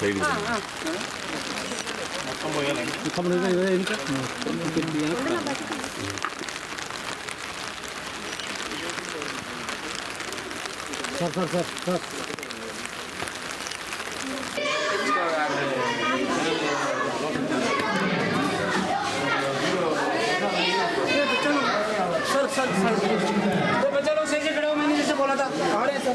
side sir sir sir sir sir sir sir तो बच्चा लोग सही से खड़े हो मैंने जैसे बोला था खड़े हैं सर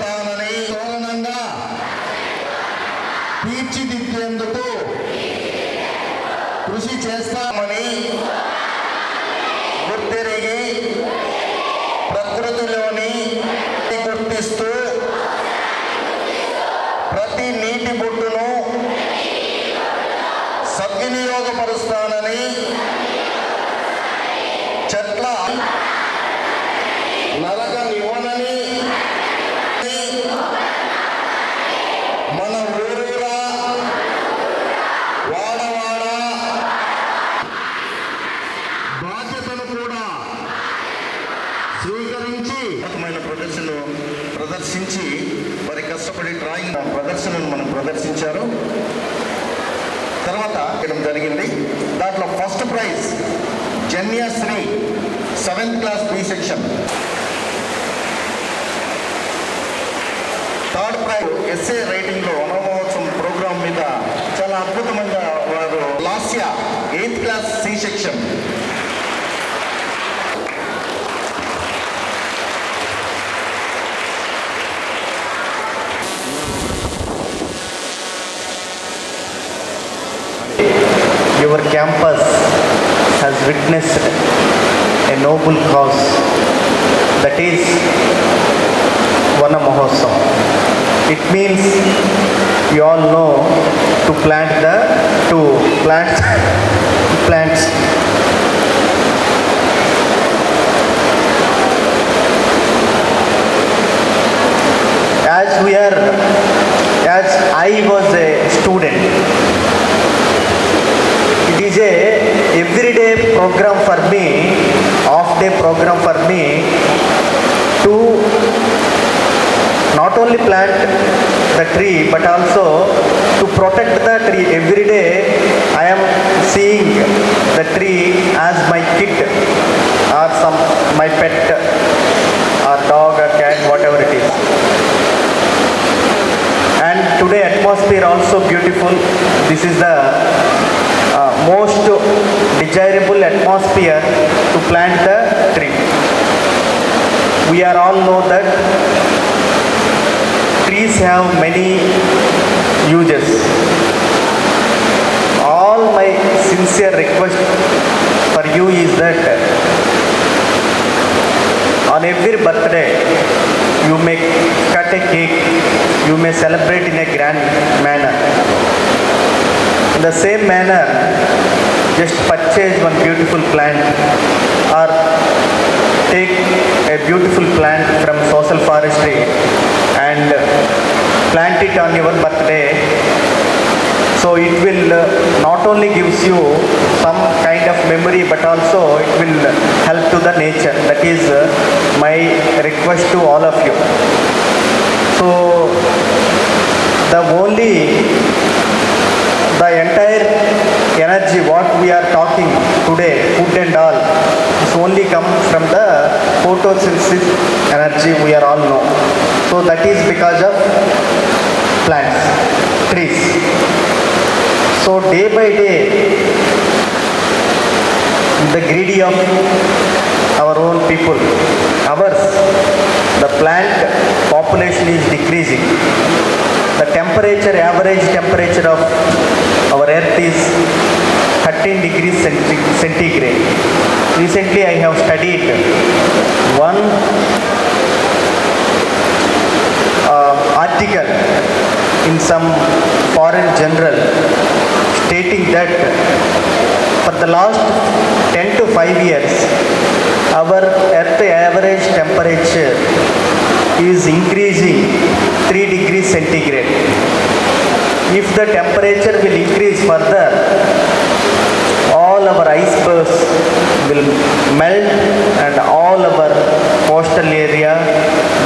తోడ్పడతానని తోరణంగా తీర్చిదిద్దేందుకు కృషి చేస్తామని గుర్తిరిగి ప్రకృతిలోని గుర్తిస్తూ ప్రతి నీటి బొట్టును సద్వినియోగపరుస్తానని చెట్ల ప్రదర్శనలు ప్రదర్శించి వారి కష్టపడి డ్రాయింగ్ ప్రదర్శనను మనం ప్రదర్శించారు. తర్వాత ఇవ్వడం జరిగింది. దాంట్లో first prize Janyasri seventh class B section. Third prize SA రైటింగ్లో Vanamahotsavam programme మీద చాలా అద్భుతమైన వారు Lasya eighth class C section. Your campus has witnessed a noble cause that is Vana Mahotsav. It means you all know to plant the to plant plants as we are, as I was a student, it is a everyday program for me, off day program for me to not only plant the tree but also to protect the tree. Every day i am seeing the tree as my kid or some my pet or dog or cat whatever it is. And today atmosphere also beautiful. This is the uh, most desirable atmosphere to plant the tree. We are all know that trees have many uses. All my sincere request for you is that on every birthday you may cut a cake, you may celebrate in a grand manner. In the same manner, just purchase one beautiful plant or take a beautiful plant from social forestry and plant it on your birthday. So it will uh, not only gives you some kind of memory but also it will help to the nature. That is uh, my request to all of you. So the only the entire energy what we are talking today food and all is only come from the photosynthesis energy we are all know so that is because of plants trees. So day by day the greedy of our own people ours the plant population is decreasing. The temperature average temperature of our earth is 13 degrees centigrade. Recently i have studied one uh, article in some foreign journal stating that for the last 10 to 5 years our earth average temperature is increasing 3 degrees centigrade. If the temperature will increase further all our icebergs will melt and all our coastal area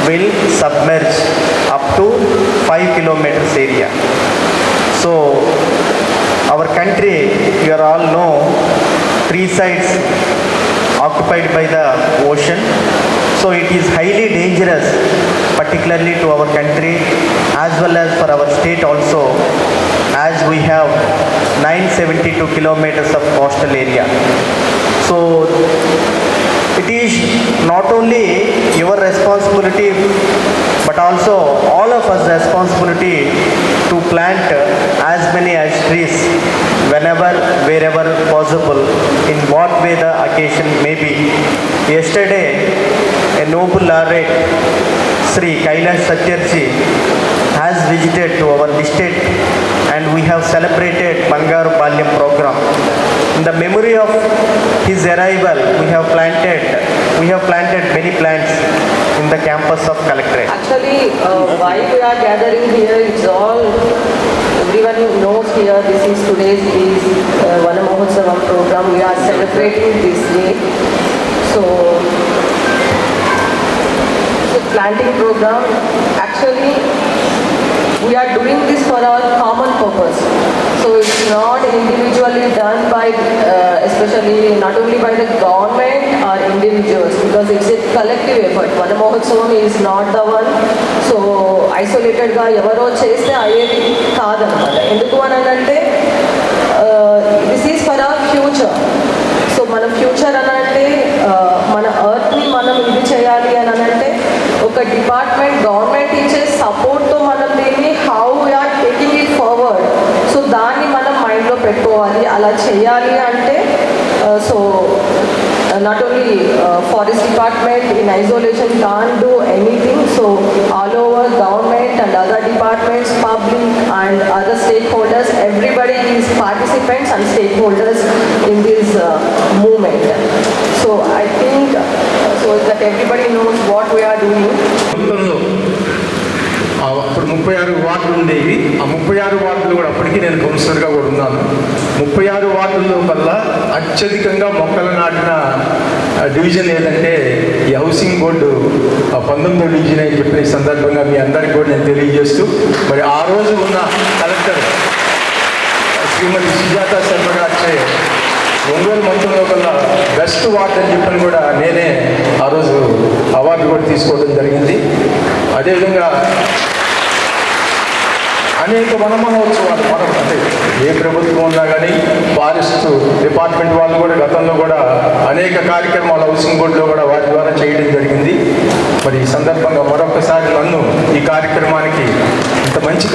will submerge up to 5 kilometers area. So our country you all know three sides occupied by the ocean. So it is highly dangerous particularly to our country as well as for our state also as we have 972 kilometers of coastal area. So it is not only your responsibility but also all of us responsibility to plant as many as trees whenever wherever possible in what way the occasion may be yesterday a noble laureate Sri Kailash Satyarthi has visited to our district and we have celebrated Bangaru Balyam program. In the memory of his arrival, we have planted, we have planted many plants in the campus of Collectorate. Uh, why we are gathering here, it's all, everyone knows here, this is today's is uh, Vana program, we are celebrating this day. So, so planting program, actually, we are doing this for our common purpose. It's not individually done by especially not only by the government or individuals because it's it collective effort Vana Mahotsavam is not the one so ఐసోలేటెడ్గా ఎవరో చేస్తే అయ్యేది కాదనమాట ఎందుకు అని అంటే isolation can't do anything so all over government and other departments public and other stakeholders everybody is participants and stakeholders in this uh, movement so i think uh, so that everybody knows what we are doing భక్తులు ఆ ముప్పై ఆరు వార్డులు ఉండేవి ఆ ముప్పై ఆరు వార్డులు కూడా అప్పటికి నేను కౌన్సిలర్గా కూడా ఉన్నాను ముప్పై ఆరు వార్డుల్లో కల్లా అత్యధికంగా మొక్కలు నాటిన ఆ, డివిజన్ ఏంటంటే ఈ హౌసింగ్ బోర్డు ఆ, పంతొమ్మిదో డివిజన్ అని చెప్పిన ఈ సందర్భంగా మీ అందరికీ కూడా నేను తెలియజేస్తూ మరి ఆ రోజు ఉన్న కలెక్టర్ శ్రీమతి సుజాత శర్మ గారి ఒంగోలు మంత్రంలో కల్లా బెస్ట్ వార్డ్ అని చెప్పని కూడా నేనే ఆ రోజు అవార్డు కూడా తీసుకోవడం జరిగింది. అదేవిధంగా అనేక వనమహోత్సవాలు మనం అంటే ఏ ప్రభుత్వం ఉన్నా కానీ ఫారెస్ట్ డిపార్ట్మెంట్ వాళ్ళు కూడా గతంలో కూడా అనేక కార్యక్రమాలు హౌసింగ్ బోర్డులో కూడా వాటి ద్వారా చేయడం జరిగింది. మరి ఈ సందర్భంగా మరొకసారి నన్ను ఈ కార్యక్రమానికి ఇంత మంచి